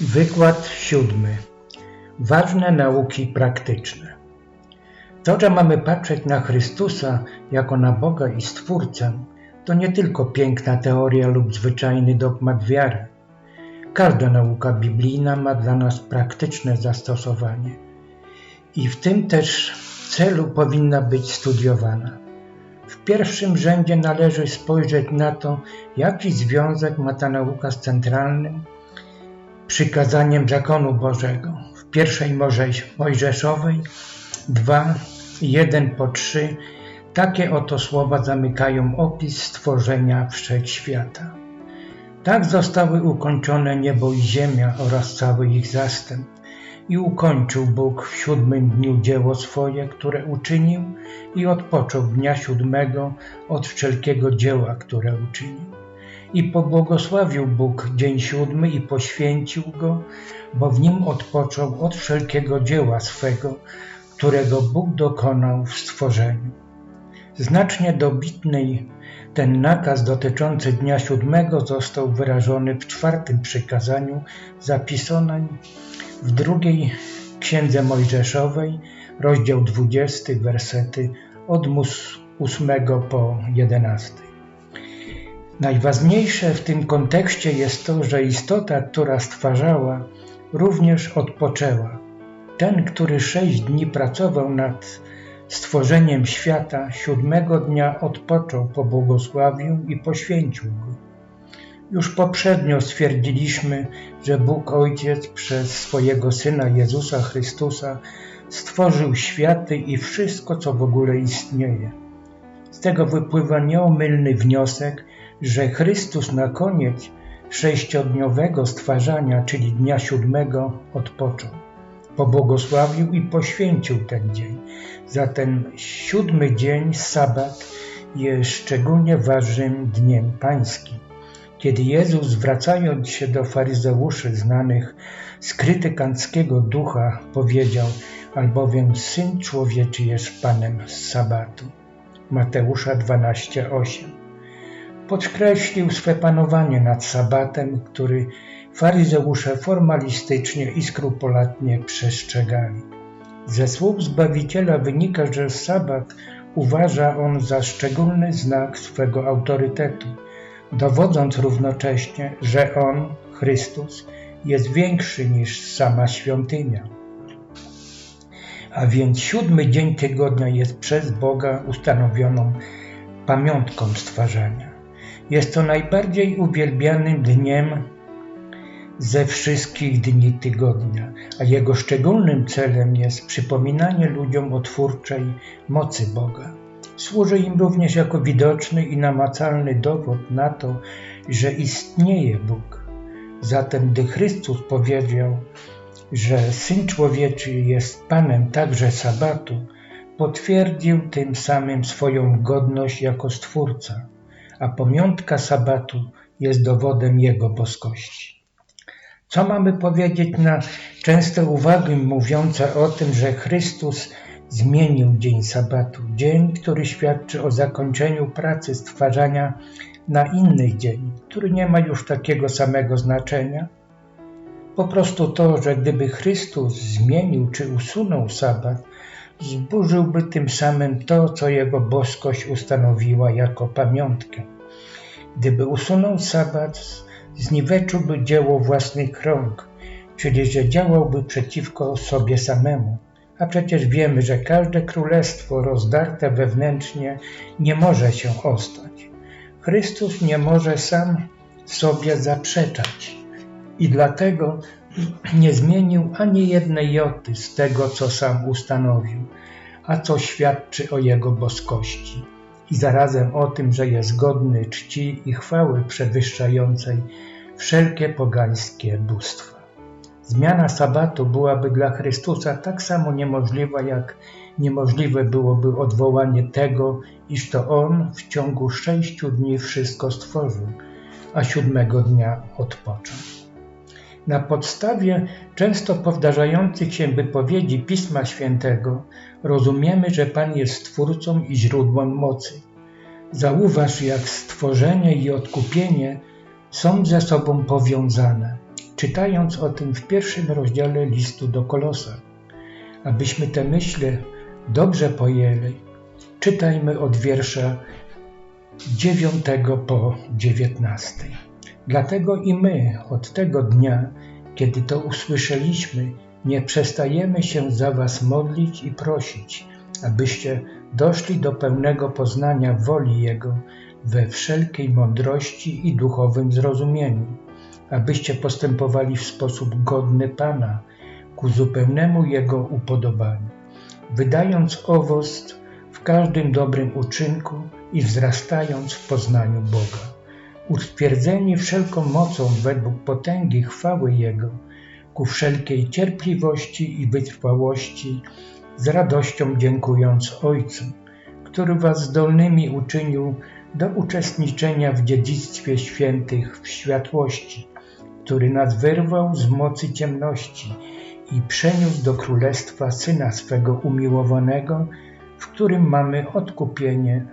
Wykład siódmy. Ważne nauki praktyczne. To, że mamy patrzeć na Chrystusa jako na Boga i Stwórcę, to nie tylko piękna teoria lub zwyczajny dogmat wiary. Każda nauka biblijna ma dla nas praktyczne zastosowanie i w tym też celu powinna być studiowana. W pierwszym rzędzie należy spojrzeć na to, jaki związek ma ta nauka z centralnym przykazaniem zakonu Bożego. W pierwszej Mojżeszowej 2, 1 po 3 takie oto słowa zamykają opis stworzenia wszechświata. Tak zostały ukończone niebo i ziemia oraz cały ich zastęp. I ukończył Bóg w siódmym dniu dzieło swoje, które uczynił i odpoczął dnia siódmego od wszelkiego dzieła, które uczynił. I pobłogosławił Bóg dzień siódmy i poświęcił go, bo w nim odpoczął od wszelkiego dzieła swego, którego Bóg dokonał w stworzeniu. Znacznie dobitny ten nakaz dotyczący dnia siódmego został wyrażony w czwartym przykazaniu zapisanym w drugiej Księdze Mojżeszowej, rozdział 20, wersety od 8 po 11. Najważniejsze w tym kontekście jest to, że istota, która stwarzała, również odpoczęła. Ten, który sześć dni pracował nad stworzeniem świata, siódmego dnia odpoczął, pobłogosławił i poświęcił go. Już poprzednio stwierdziliśmy, że Bóg Ojciec przez swojego Syna Jezusa Chrystusa stworzył światy i wszystko, co w ogóle istnieje. Z tego wypływa nieomylny wniosek, że Chrystus na koniec sześciodniowego stwarzania, czyli dnia siódmego, odpoczął. Pobłogosławił i poświęcił ten dzień. Zatem siódmy dzień, sabat, jest szczególnie ważnym dniem pańskim. Kiedy Jezus, zwracając się do faryzeuszy znanych z krytykanckiego ducha, powiedział, albowiem Syn Człowieczy jest Panem z sabatu. Mateusza 12:8 podkreślił swe panowanie nad sabatem, który faryzeusze formalistycznie i skrupulatnie przestrzegali. Ze słów Zbawiciela wynika, że sabat uważa on za szczególny znak swego autorytetu, dowodząc równocześnie, że on, Chrystus, jest większy niż sama świątynia. A więc siódmy dzień tygodnia jest przez Boga ustanowioną pamiątką stwarzania. Jest to najbardziej uwielbianym dniem ze wszystkich dni tygodnia, a jego szczególnym celem jest przypominanie ludziom o twórczej mocy Boga. Służy im również jako widoczny i namacalny dowód na to, że istnieje Bóg. Zatem, gdy Chrystus powiedział, że Syn Człowieczy jest Panem także Sabatu, potwierdził tym samym swoją godność jako Stwórca a pamiątka sabatu jest dowodem Jego boskości. Co mamy powiedzieć na częste uwagi mówiące o tym, że Chrystus zmienił dzień sabatu, dzień, który świadczy o zakończeniu pracy stwarzania na inny dzień, który nie ma już takiego samego znaczenia? Po prostu to, że gdyby Chrystus zmienił czy usunął sabat, zburzyłby tym samym to, co jego boskość ustanowiła jako pamiątkę. Gdyby usunął sabat, zniweczyłby dzieło własnych rąk, czyli że działałby przeciwko sobie samemu. A przecież wiemy, że każde królestwo rozdarte wewnętrznie nie może się ostać. Chrystus nie może sam sobie zaprzeczać i dlatego nie zmienił ani jednej joty z tego, co sam ustanowił, a co świadczy o Jego boskości i zarazem o tym, że jest godny czci i chwały przewyższającej wszelkie pogańskie bóstwa. Zmiana sabatu byłaby dla Chrystusa tak samo niemożliwa, jak niemożliwe byłoby odwołanie tego, iż to On w ciągu sześciu dni wszystko stworzył, a siódmego dnia odpoczął. Na podstawie często powtarzających się wypowiedzi Pisma Świętego rozumiemy, że Pan jest Stwórcą i źródłem mocy. Zauważ, jak stworzenie i odkupienie są ze sobą powiązane. czytając o tym w pierwszym rozdziale listu do Kolosa. Abyśmy te myśli dobrze pojęli, czytajmy od wiersza 9 po 19. Dlatego i my od tego dnia, kiedy to usłyszeliśmy, nie przestajemy się za Was modlić i prosić, abyście doszli do pełnego poznania woli Jego we wszelkiej mądrości i duchowym zrozumieniu, abyście postępowali w sposób godny Pana, ku zupełnemu Jego upodobaniu, wydając owoc w każdym dobrym uczynku i wzrastając w poznaniu Boga, utwierdzeni wszelką mocą według potęgi chwały Jego, ku wszelkiej cierpliwości i wytrwałości, z radością dziękując Ojcu, który was zdolnymi uczynił do uczestniczenia w dziedzictwie świętych w światłości, który nas wyrwał z mocy ciemności i przeniósł do królestwa Syna swego umiłowanego, w którym mamy odkupienie,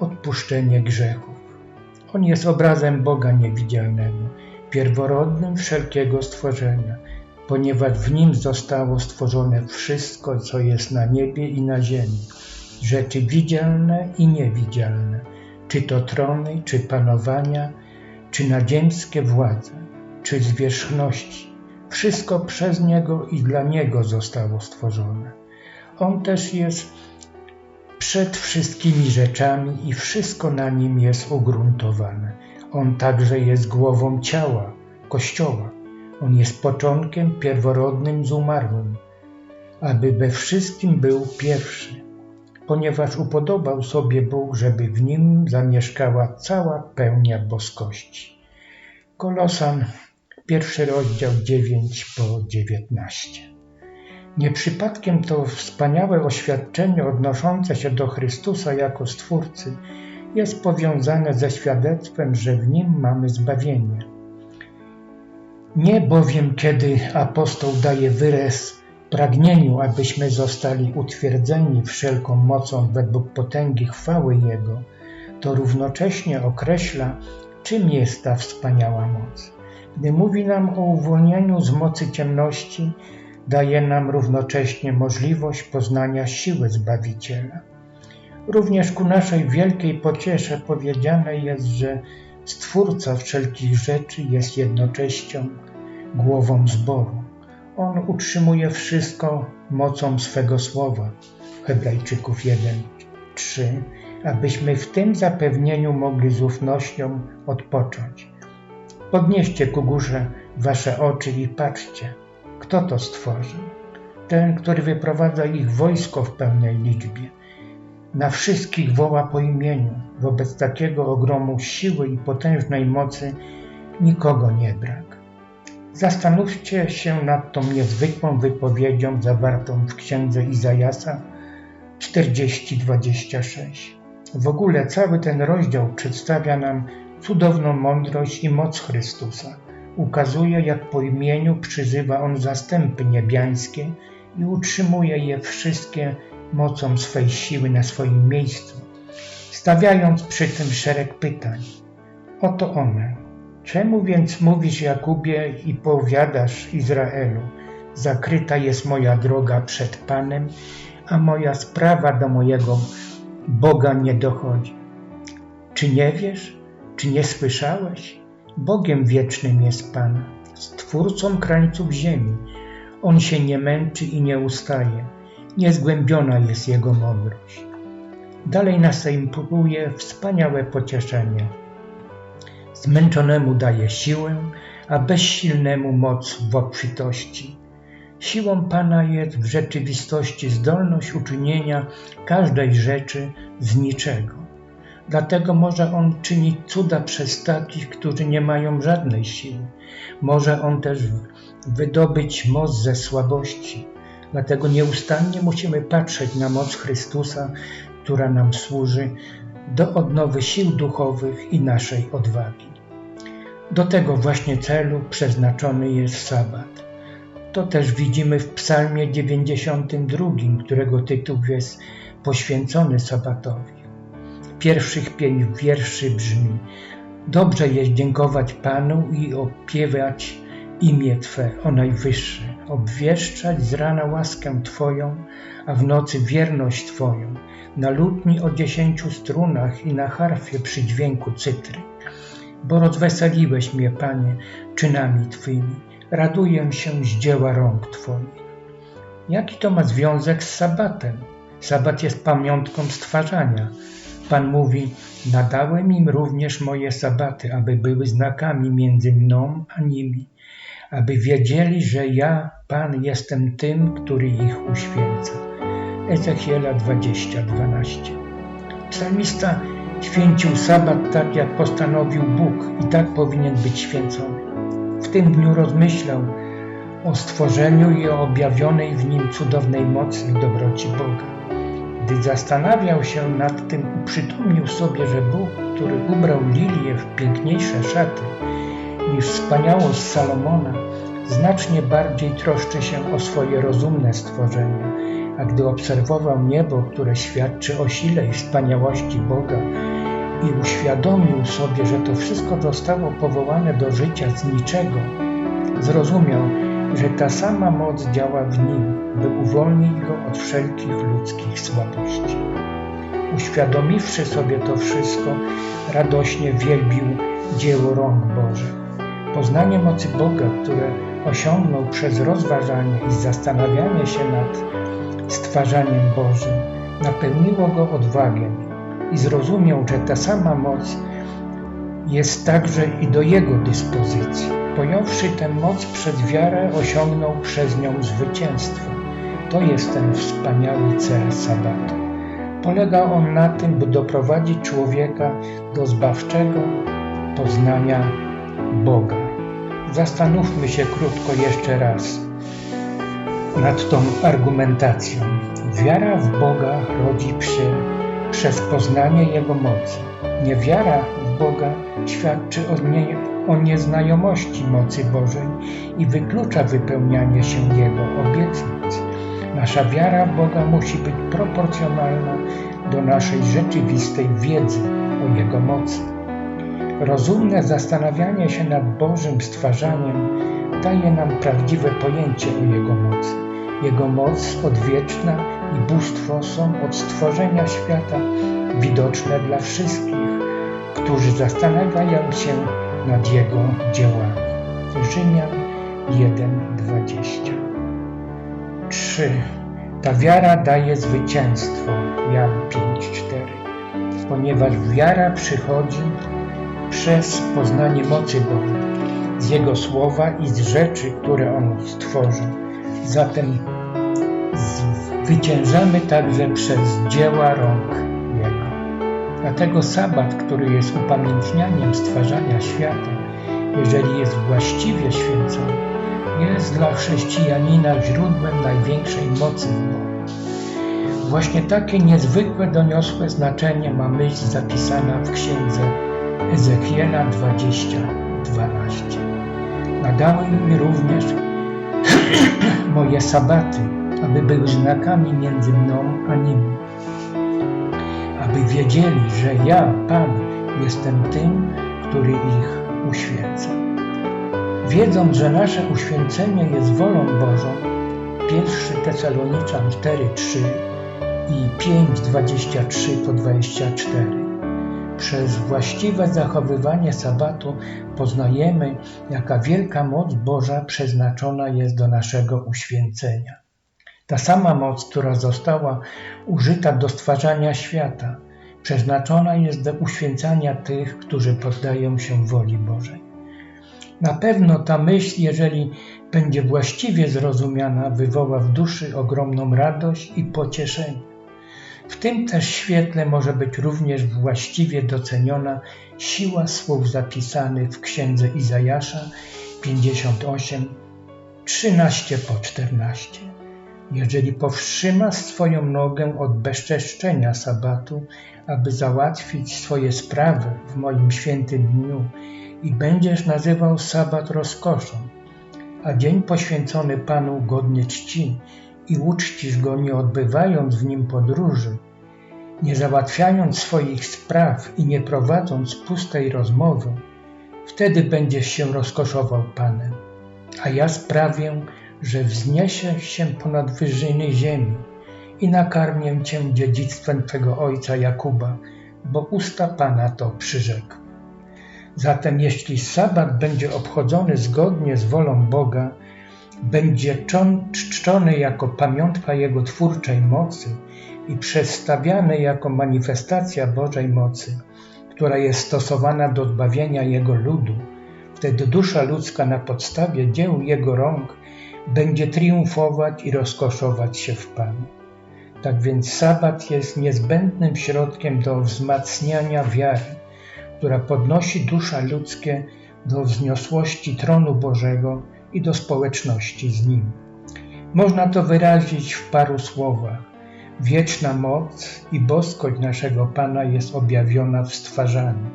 odpuszczenie grzechów. On jest obrazem Boga niewidzialnego, pierworodnym wszelkiego stworzenia, ponieważ w nim zostało stworzone wszystko, co jest na niebie i na ziemi, rzeczy widzialne i niewidzialne, czy to trony, czy panowania, czy nadziemskie władze, czy zwierzchności. Wszystko przez Niego i dla Niego zostało stworzone. On też jest przed wszystkimi rzeczami i wszystko na nim jest ugruntowane. On także jest głową ciała, Kościoła. On jest początkiem pierworodnym z umarłym, aby we wszystkim był pierwszy, ponieważ upodobał sobie Bóg, żeby w nim zamieszkała cała pełnia boskości. Kolosan, pierwszy rozdział 9 po 19. Nie przypadkiem to wspaniałe oświadczenie odnoszące się do Chrystusa jako Stwórcy jest powiązane ze świadectwem, że w Nim mamy zbawienie. Nie bowiem, kiedy apostoł daje wyraz pragnieniu, abyśmy zostali utwierdzeni wszelką mocą według potęgi chwały Jego, to równocześnie określa, czym jest ta wspaniała moc. Gdy mówi nam o uwolnieniu z mocy ciemności, daje nam równocześnie możliwość poznania siły Zbawiciela. Również ku naszej wielkiej pociesze powiedziane jest, że Stwórca wszelkich rzeczy jest jednocześcią głową zboru. On utrzymuje wszystko mocą swego słowa. Hebrajczyków 1:3, abyśmy w tym zapewnieniu mogli z ufnością odpocząć. Podnieście ku górze wasze oczy i patrzcie, kto to stworzył. Ten, który wyprowadza ich wojsko w pełnej liczbie. Na wszystkich woła po imieniu. Wobec takiego ogromu siły i potężnej mocy nikogo nie brak. Zastanówcie się nad tą niezwykłą wypowiedzią zawartą w księdze Izajasa 40:26. W ogóle cały ten rozdział przedstawia nam cudowną mądrość i moc Chrystusa. Ukazuje, jak po imieniu przyzywa On zastępy niebiańskie i utrzymuje je wszystkie mocą swej siły na swoim miejscu, stawiając przy tym szereg pytań. Oto one Czemu więc mówisz, Jakubie, i powiadasz Izraelu, zakryta jest moja droga przed Panem, a moja sprawa do mojego Boga nie dochodzi? Czy nie wiesz? Czy nie słyszałeś? Bogiem wiecznym jest Pan, stwórcą krańców ziemi. On się nie męczy i nie ustaje. Niezgłębiona jest Jego mądrość. Dalej następuje wspaniałe pocieszenie Zmęczonemu daje siłę, a bezsilnemu moc w obfitości. Siłą Pana jest w rzeczywistości zdolność uczynienia każdej rzeczy z niczego. Dlatego może On czynić cuda przez takich, którzy nie mają żadnej siły. Może On też wydobyć moc ze słabości. Dlatego nieustannie musimy patrzeć na moc Chrystusa, która nam służy do odnowy sił duchowych i naszej odwagi. Do tego właśnie celu przeznaczony jest sabat. To też widzimy w Psalmie 92, którego tytuł jest poświęcony sabatowi. Pierwszych pięć wierszy brzmi: Dobrze jest dziękować Panu i opiewać imię Twe, o Najwyższy, obwieszczać z rana łaskę Twoją, a w nocy wierność Twoją, na lutni o dziesięciu strunach i na harfie przy dźwięku cytry. Bo rozweseliłeś mnie, Panie, czynami Twymi, raduję się z dzieła rąk Twoich. Jaki to ma związek z sabatem? Sabat jest pamiątką stwarzania. Pan mówi, nadałem im również moje sabaty, aby były znakami między mną a nimi, aby wiedzieli, że ja, Pan, jestem tym, który ich uświęca. Ezechiela 20:12. Psalmista święcił sabat tak, jak postanowił Bóg i tak powinien być święcony. W tym dniu rozmyślał o stworzeniu i o objawionej w nim cudownej mocy i dobroci Boga. Gdy zastanawiał się nad tym, uprzytomnił sobie, że Bóg, który ubrał lilię w piękniejsze szaty niż wspaniałość Salomona, znacznie bardziej troszczy się o swoje rozumne stworzenie, a gdy obserwował niebo, które świadczy o sile i wspaniałości Boga i uświadomił sobie, że to wszystko zostało powołane do życia z niczego, zrozumiał, że ta sama moc działa w nim, by uwolnić go od wszelkich ludzkich słabości. Uświadomiwszy sobie to wszystko, radośnie wielbił dzieło rąk Bożych. Poznanie mocy Boga, które osiągnął przez rozważanie i zastanawianie się nad stwarzaniem Bożym, napełniło go odwagą i zrozumiał, że ta sama moc jest także i do jego dyspozycji. Pojąwszy tę moc przez wiarę, osiągnął przez nią zwycięstwo. To jest ten wspaniały cel sabatu. Polega on na tym, by doprowadzić człowieka do zbawczego poznania Boga. Zastanówmy się krótko jeszcze raz nad tą argumentacją. Wiara w Boga rodzi się przez poznanie Jego mocy. Niewiara w Boga świadczy o, nie, o nieznajomości mocy Bożej i wyklucza wypełnianie się Jego obietnic. Nasza wiara w Boga musi być proporcjonalna do naszej rzeczywistej wiedzy o Jego mocy. Rozumne zastanawianie się nad Bożym stwarzaniem daje nam prawdziwe pojęcie o Jego mocy. Jego moc odwieczna i bóstwo są od stworzenia świata widoczne dla wszystkich, którzy zastanawiają się nad Jego dziełami. Rzymian 1:20 3. Ta wiara daje zwycięstwo. Jan 5:4 Ponieważ wiara przychodzi przez poznanie mocy Boga, z Jego słowa i z rzeczy, które On stworzył. Zatem zwyciężamy także przez dzieła rąk. Dlatego sabat, który jest upamiętnianiem stwarzania świata, jeżeli jest właściwie święcony, jest dla chrześcijanina źródłem największej mocy w Bogu. Właśnie takie niezwykłe doniosłe znaczenie ma myśl zapisana w księdze Ezechiela 20:12. Nadałem mi również moje sabaty, aby były znakami między mną a nimi, aby wiedzieli, że ja, Pan, jestem tym, który ich uświęca. Wiedząc, że nasze uświęcenie jest wolą Bożą, 1 Tesaloniczan 4:3 i 5:23 po 24 przez właściwe zachowywanie sabatu poznajemy, jaka wielka moc Boża przeznaczona jest do naszego uświęcenia. Ta sama moc, która została użyta do stwarzania świata, przeznaczona jest do uświęcania tych, którzy poddają się woli Bożej. Na pewno ta myśl, jeżeli będzie właściwie zrozumiana, wywoła w duszy ogromną radość i pocieszenie. W tym też świetle może być również właściwie doceniona siła słów zapisanych w księdze Izajasza 58, 13 po 14. Jeżeli powstrzyma swoją nogę od bezczeszczenia sabatu, aby załatwić swoje sprawy w moim świętym dniu i będziesz nazywał sabat rozkoszą, a dzień poświęcony Panu godnie czci i uczcisz go nie odbywając w nim podróży, nie załatwiając swoich spraw i nie prowadząc pustej rozmowy, wtedy będziesz się rozkoszował Panem. a ja sprawię, że wzniesie się ponad wyżyny ziemi i nakarmię cię dziedzictwem twego ojca Jakuba, bo usta Pana to przyrzekł. Zatem jeśli sabat będzie obchodzony zgodnie z wolą Boga, będzie czczony jako pamiątka Jego twórczej mocy i przedstawiany jako manifestacja Bożej mocy, która jest stosowana do zbawienia Jego ludu, wtedy dusza ludzka na podstawie dzieł Jego rąk będzie triumfować i rozkoszować się w Panu. Tak więc sabat jest niezbędnym środkiem do wzmacniania wiary, która podnosi dusza ludzkie do wzniosłości tronu Bożego i do społeczności z Nim. Można to wyrazić w paru słowach. Wieczna moc i boskość naszego Pana jest objawiona w stwarzaniu.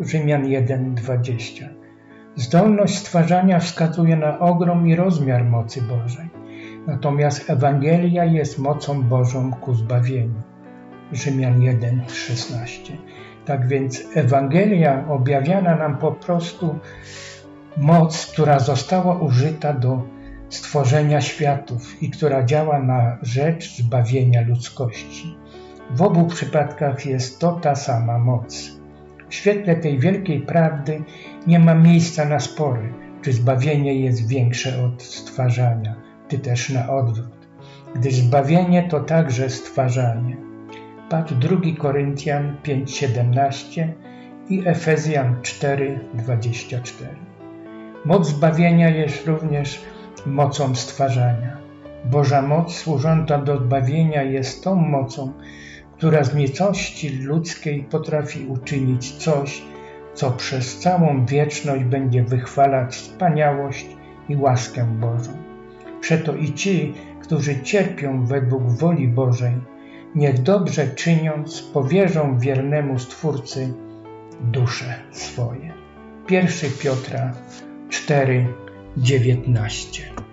Rzymian 1:20. Zdolność stwarzania wskazuje na ogrom i rozmiar mocy Bożej. Natomiast Ewangelia jest mocą Bożą ku zbawieniu. Rzymian 1:16. Tak więc Ewangelia objawiana nam po prostu moc, która została użyta do stworzenia światów i która działa na rzecz zbawienia ludzkości. W obu przypadkach jest to ta sama moc. W świetle tej wielkiej prawdy nie ma miejsca na spory, czy zbawienie jest większe od stwarzania, czy też na odwrót, gdyż zbawienie to także stwarzanie. Patrz 2 Koryntian 5:17 i Efezjan 4:24. Moc zbawienia jest również mocą stwarzania. Boża moc służąca do zbawienia jest tą mocą, która z niecości ludzkiej potrafi uczynić coś, co przez całą wieczność będzie wychwalać wspaniałość i łaskę Bożą. Przeto i ci, którzy cierpią według woli Bożej, niech dobrze czyniąc powierzą wiernemu Stwórcy dusze swoje. 1 Piotra 4, 19.